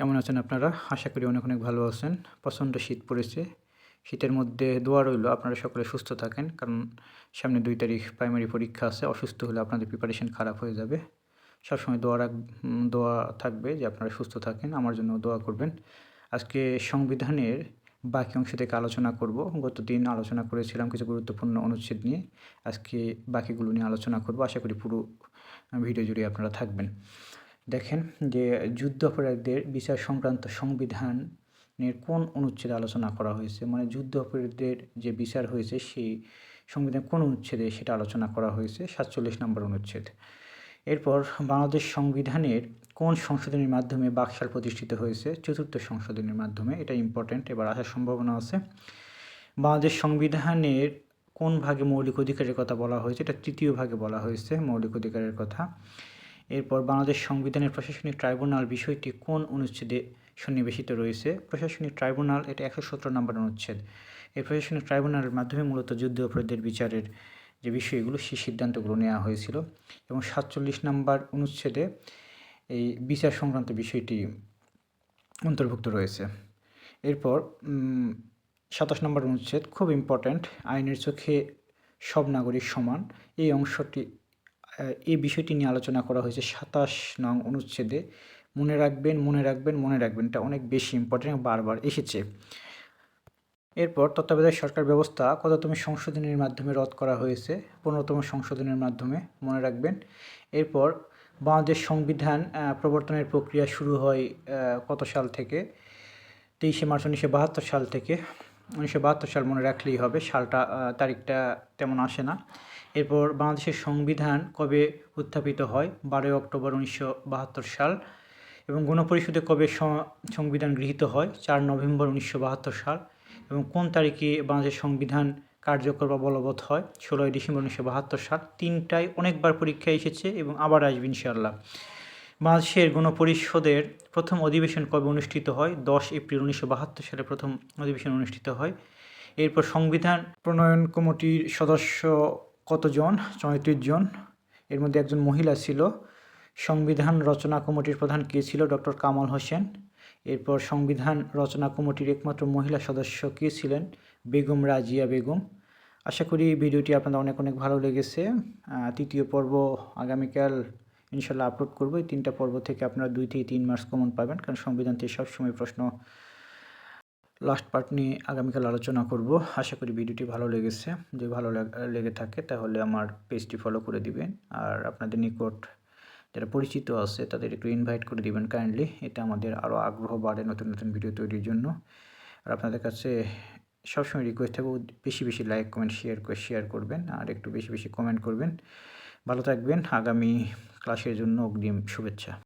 কেমন আছেন আপনারা? আশা করি অনেক অনেক ভালো আছেন। প্রচণ্ড শীত পড়েছে। শীতের মধ্যে দোয়া রইল, আপনারা সকলে সুস্থ থাকেন, কারণ সামনে দুই তারিখ প্রাইমারি পরীক্ষা আছে, অসুস্থ হলে আপনাদের প্রিপারেশন খারাপ হয়ে যাবে। সবসময় দোয়া রাখ, দোয়া থাকবে যে আপনারা সুস্থ থাকেন, আমার জন্য দোয়া করবেন। আজকে সংবিধানের বাকি অংশ থেকে আলোচনা করব। গত দিন আলোচনা করেছিলাম কিছু গুরুত্বপূর্ণ অনুচ্ছেদ নিয়ে। আজকে বাকিগুলো নিয়ে আলোচনা করব। আশা করি পুরো ভিডিও জুড়ে আপনারা থাকবেন। দেখেন যে যুদ্ধ অপরাধীদের বিচার সংক্রান্ত সংবিধানের কোন অনুচ্ছেদে আলোচনা করা হয়েছে? মানে যুদ্ধ অপরাধীদের যে বিচার হয়েছে, সেই সংবিধান কোন অনুচ্ছেদে সেটা আলোচনা করা হয়েছে? সাতচল্লিশ নম্বর অনুচ্ছেদ। এরপর বাংলাদেশ সংবিধানের কোন সংশোধনীর মাধ্যমে বাকশাল প্রতিষ্ঠিত হয়েছে? চতুর্থ সংশোধনীর মাধ্যমে, এটা ইম্পর্ট্যান্ট এবার আসার সম্ভাবনা আছে। বাংলাদেশ সংবিধানের কোন ভাগে মৌলিক অধিকারের কথা বলা হয়েছে? এটা তৃতীয় ভাগে বলা হয়েছে মৌলিক অধিকারের কথা। এরপর বাংলাদেশ সংবিধানের প্রশাসনিক ট্রাইব্যুনাল বিষয়টি কোন অনুচ্ছেদে সন্নিবেশিত রয়েছে? প্রশাসনিক ট্রাইব্যুনাল, এটা একশো সতেরো নম্বর অনুচ্ছেদ। এই প্রশাসনিক ট্রাইব্যুনালের মাধ্যমে মূলত যুদ্ধ অপরাধীদের বিচারের যে বিষয়গুলো, সেই সিদ্ধান্তগুলো নেওয়া হয়েছিল। এবং সাতচল্লিশ নম্বর অনুচ্ছেদে এই বিচার সংক্রান্ত বিষয়টি অন্তর্ভুক্ত রয়েছে। এরপর সাতাশ নম্বর অনুচ্ছেদ, খুব ইম্পর্ট্যান্ট আইনের চোখে সব নাগরিক সমান। এই অংশটি এই বিষয়টি নিয়ে আলোচনা করা হয়েছে সাতাশ নং অনুচ্ছেদে। মনে রাখবেন মনে রাখবেন মনে রাখবেন, এটা অনেক বেশি ইম্পর্টেন্ট বারবার এসেছে। এরপর তত্ত্বাবধায়ক সরকার ব্যবস্থা কততম সংশোধনের মাধ্যমে রদ করা হয়েছে? পনেরোতম সংশোধনের মাধ্যমে, মনে রাখবেন। এরপর বাংলাদেশ সংবিধান প্রবর্তনের প্রক্রিয়া শুরু হয় কত সাল থেকে? তেইশে মার্চ উনিশশো বাহাত্তর সাল থেকে। উনিশশো বাহাত্তর সাল মনে রাখলেই হবে, সালটা তারিখটা তেমন আসে না। এরপর বাংলাদেশের সংবিধান কবে উত্থাপিত হয়? বারোই অক্টোবর উনিশশো বাহাত্তর সাল এবং গণপরিষদে কবে সংবিধান গৃহীত হয়? চার নভেম্বর উনিশশো বাহাত্তর সাল এবং কোন তারিখে বাংলাদেশের সংবিধান কার্যকর বা বলবৎ হয়? ষোলোই ডিসেম্বর উনিশশো বাহাত্তর সাল। তিনটায় অনেকবার পরীক্ষায় এসেছে এবং আবার আসবে ইনশাআল্লাহ। বাংলাদেশের গণপরিষদের প্রথম অধিবেশন কবে অনুষ্ঠিত হয়? দশ এপ্রিল উনিশশো বাহাত্তর সালে প্রথম অধিবেশন অনুষ্ঠিত হয়। এরপর সংবিধান প্রণয়ন কমিটির সদস্য কতজন? চৌত্রিশ জন। এর মধ্যে একজন মহিলা ছিল। সংবিধান রচনা কমিটির প্রধান কে ছিল? ডক্টর কামাল হোসেন। এরপর সংবিধান রচনা কমিটির একমাত্র মহিলা সদস্য কে ছিলেন? বেগম রাজিয়া বেগম। আশা করি ভিডিওটি আপনাদের অনেক অনেক ভালো লেগেছে। তৃতীয় পর্ব আগামীকাল ইনশাল্লাহ আপলোড করব। এই তিনটা পর্ব থেকে আপনারা দুই থেকে তিন মার্কস কমন পাবেন। কারণ সংবিধান থেকে সবসময় প্রশ্ন লাস্ট পার্ট নিয়ে আগামীকাল আলোচনা করব। আশা করি ভিডিওটি ভালো লেগেছে। যদি ভালো লাগ- থাকে তাহলে আমার পেজটি ফলো করে দিবেন। আর আপনাদের নিকট যারা পরিচিত আছে তাদের একটু ইনভাইট করে দিবেন কাইন্ডলি এটা আমাদের আরও আগ্রহ বাড়ে নতুন নতুন ভিডিও তৈরির জন্য। আর আপনাদের কাছে সবসময় রিকোয়েস্ট থাকবে, বেশি বেশি লাইক কমেন্ট শেয়ার করে শেয়ার করবেন। আর একটু বেশি বেশি কমেন্ট করবেন। ভালো থাকবেন। আগামী ক্লাসের জন্য অগ্রিম শুভেচ্ছা।